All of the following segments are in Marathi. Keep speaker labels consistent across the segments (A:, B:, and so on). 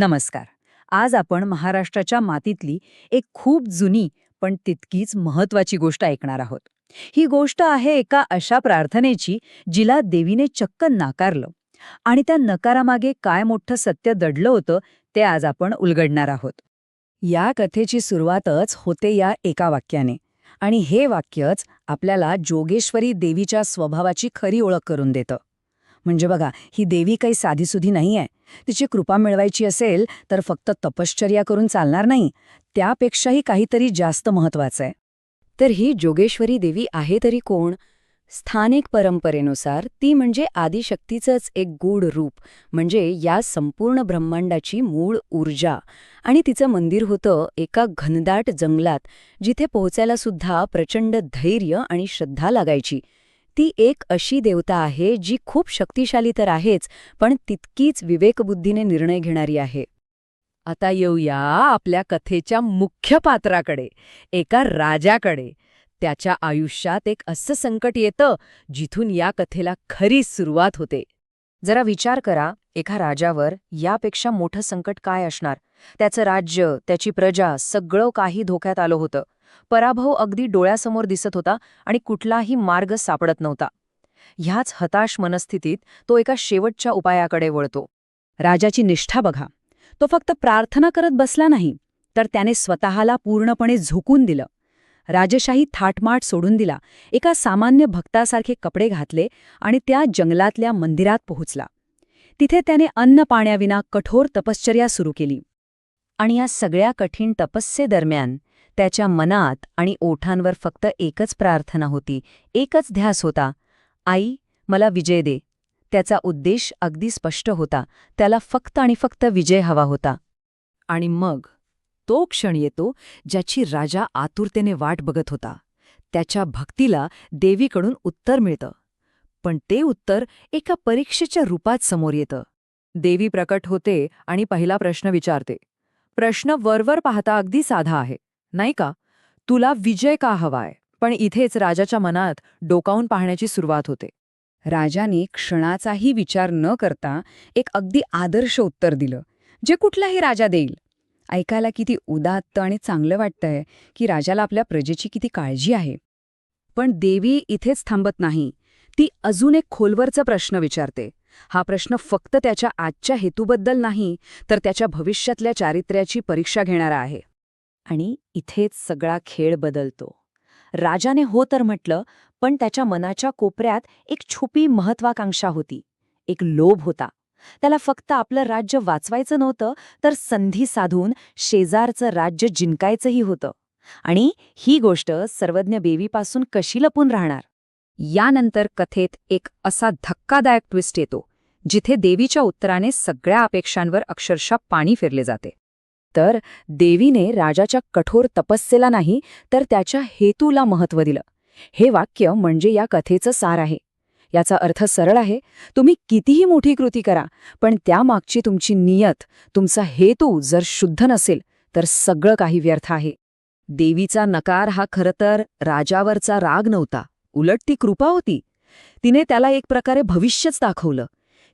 A: नमस्कार. आज आपण महाराष्ट्राच्या मातीतली एक खूप जुनी पण तितकीच महत्वाची गोष्ट ऐकणार आहोत. ही गोष्ट आहे एका अशा प्रार्थनेची जिला देवीने चक्क नाकारलं. आणि त्या नकारामागे काय मोठं सत्य दडलं होतं ते आज आपण उलगडणार आहोत. या कथेची सुरुवातच होते या एका वाक्याने. आणि हे वाक्यच आपल्याला जोगेश्वरी देवीच्या स्वभावाची खरी ओळख करून देतं. म्हणजे बघा ही देवी काही साधीसुधी नाहीये. तिची कृपा मिळवायची असेल तर फक्त तपश्चर्या करून चालणार नाही. त्यापेक्षाही काहीतरी जास्त महत्वाचं आहे. तर ही जोगेश्वरी देवी आहे तरी कोण? स्थानिक परंपरेनुसार ती म्हणजे आदिशक्तीचंच एक गूढ रूप म्हणजे या संपूर्ण ब्रह्मांडाची मूळ ऊर्जा. आणि तिचं मंदिर होतं एका घनदाट जंगलात जिथे पोहोचायला सुद्धा प्रचंड धैर्य आणि श्रद्धा लागायची. ती एक अशी देवता आहे जी खूप शक्तिशाली तर आहेच पण तितकीच विवेकबुद्धीने निर्णय घेणारी आहे. आता येऊया आपल्या कथेच्या मुख्य पात्राकडे एका राजाकडे. त्याच्या आयुष्यात एक असं संकट येतं जिथून या कथेला खरी सुरुवात होते. जरा विचार करा एका राजावर यापेक्षा मोठं संकट काय असणार? त्याचं राज्य त्याची प्रजा सगळं काही धोक्यात आलं होतं. पराभव अगदी डोळ्यासमोर दिसत होता आणि कुठलाही मार्ग सापडत नव्हता. ह्याच हताश मनस्थितीत तो एका शेवटच्या उपायाकडे वळतो. राजाची निष्ठा बघा. तो फक्त प्रार्थना करत बसला नाही तर त्याने स्वतःला पूर्णपणे झोकून दिलं. राजशाही थाटमाट सोडून दिला. एका सामान्य भक्तासारखे कपडे घातले आणि त्या जंगलातल्या मंदिरात पोहोचला. तिथे त्याने अन्न पाण्याविना कठोर तपश्चर्या सुरू केली. आणि या सगळ्या कठीण तपस्येदरम्यान त्याच्या मनात आणि ओठांवर फक्त एकच प्रार्थना होती. एकच ध्यास होता. आई मला विजय दे. त्याचा उद्देश अगदी स्पष्ट होता. त्याला फक्त आणि फक्त विजय हवा होता. आणि मग तो क्षण येतो ज्याची राजा आतुरतेने वाट बघत होता. त्याच्या भक्तीला देवीकडून उत्तर मिळतं. पण ते उत्तर एका परीक्षेच्या रूपात समोर येतं. देवी प्रकट होते आणि पहिला प्रश्न विचारते. प्रश्न वरवर पाहता अगदी साधा आहे. नाही का? तुला विजय का हवाय? पण इथेच राजाच्या मनात डोकावून पाहण्याची सुरुवात होते. राजाने क्षणाचाही विचार न करता एक अगदी आदर्श उत्तर दिलं जे कुठलाही राजा देईल. ऐकायला किती उदात्त आणि चांगलं वाटतंय की राजाला आपल्या प्रजेची किती काळजी आहे. पण देवी इथेच थांबत नाही. ती अजून एक खोलवरचा प्रश्न विचारते. हा प्रश्न फक्त त्याच्या आजच्या हेतूबद्दल नाही तर त्याच्या भविष्यातल्या चारित्र्याची परीक्षा घेणारा आहे. आणि इथेच सगळा खेळ बदलतो. राजाने हो तर म्हटलं पण त्याच्या मनाच्या कोपऱ्यात एक छुपी महत्वाकांक्षा होती. एक लोभ होता. त्याला फक्त आपलं राज्य वाचवायचं नव्हतं तर संधी साधून शेजारचं राज्य जिंकायचंही होतं. आणि ही गोष्ट सर्वज्ञ बेवीपासून कशी लपून राहणार? यानंतर कथेत एक असा धक्कादायक ट्विस्ट येतो जिथे देवीच्या उत्तराने सगळ्या अपेक्षांवर अक्षरशः पाणी फिरले जाते. तर देवीने राजाच्या कठोर तपस्येला नाही तर त्याच्या हेतूला महत्त्व दिलं. हे वाक्य म्हणजे या कथेचं सार आहे. याचा अर्थ सरळ आहे तुम्ही कितीही मोठी कृती करा पण त्यामागची तुमची नियत तुमचा हेतू जर शुद्ध नसेल तर सगळं काही व्यर्थ आहे. देवीचा नकार हा खरं तर राजावरचा राग नव्हता उलट ती कृपा होती. तिने त्याला एक प्रकारे भविष्यच दाखवलं.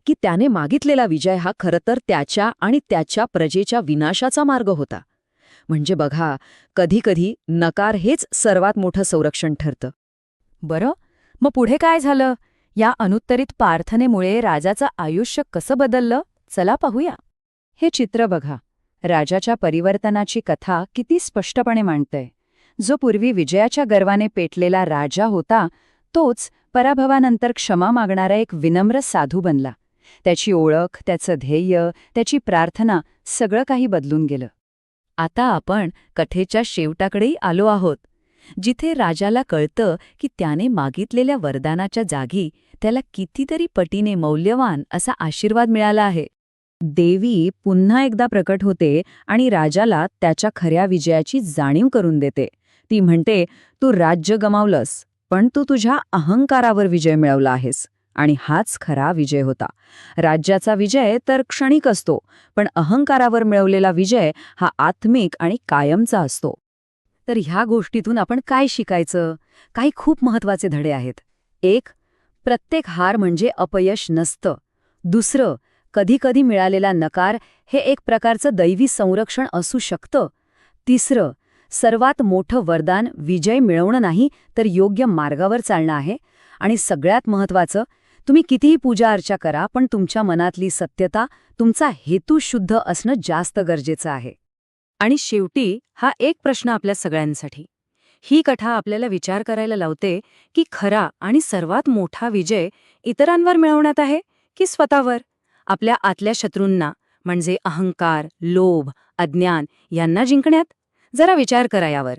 A: की त्याने मागितलेला विजय हा खरं तर त्याच्या आणि त्याच्या प्रजेच्या विनाशाचा मार्ग होता. म्हणजे बघा कधीकधी नकार हेच सर्वात मोठं संरक्षण ठरतं. बरं मग पुढे काय झालं? या अनुत्तरित प्रार्थनेमुळे राजाचं आयुष्य कसं बदललं? चला पाहूया. हे चित्र बघा. राजाच्या परिवर्तनाची कथा किती स्पष्टपणे मांडतंय. जो पूर्वी विजयाच्या गर्वाने पेटलेला राजा होता तोच पराभवानंतर क्षमा मागणारा एक विनम्र साधू बनला. त्याची ओळख त्याचं ध्येय त्याची प्रार्थना सगळं काही बदलून गेलं. आता आपण कथेच्या शेवटाकडेही आलो आहोत जिथे राजाला कळतं की त्याने मागितलेल्या वरदानाच्या जागी त्याला कितीतरी पटीने मौल्यवान असा आशीर्वाद मिळाला आहे. देवी पुन्हा एकदा प्रकट होते आणि राजाला त्याच्या खऱ्या विजयाची जाणीव करून देते. ती म्हणते तू राज्य गमावलंस पण तू तुझ्या अहंकारावर विजय मिळवला आहेस. आणि हाच खरा विजय होता. राज्याचा विजय तर क्षणिक असतो पण अहंकारावर मिळवलेला विजय हा आत्मिक आणि कायमचा असतो. तर ह्या गोष्टीतून आपण काय शिकायचं? काही खूप महत्त्वाचे धडे आहेत. एक प्रत्येक हार म्हणजे अपयश नसतं. दुसरं कधीकधी मिळालेला नकार हे एक प्रकारचं दैवी संरक्षण असू शकतं. तिसरं सर्वात मोठं वरदान विजय मिळवणं नाही तर योग्य मार्गावर चालणं आहे. आणि सगळ्यात महत्त्वाचं तुम्ही कितीही पूजा अर्चा करा पण तुमच्या मनातली सत्यता तुमचा हेतू शुद्ध असणं जास्त गरजेचं आहे. आणि शेवटी हा एक प्रश्न आपल्या सगळ्यांसाठी. ही कथा आपल्याला विचार करायला लावते की खरा आणि सर्वात मोठा विजय इतरांवर मिळवण्यात आहे की स्वतःवर? आपल्या आतल्या शत्रूंना म्हणजे अहंकार लोभ अज्ञान यांना जिंकण्यात? जरा विचार करा यावर.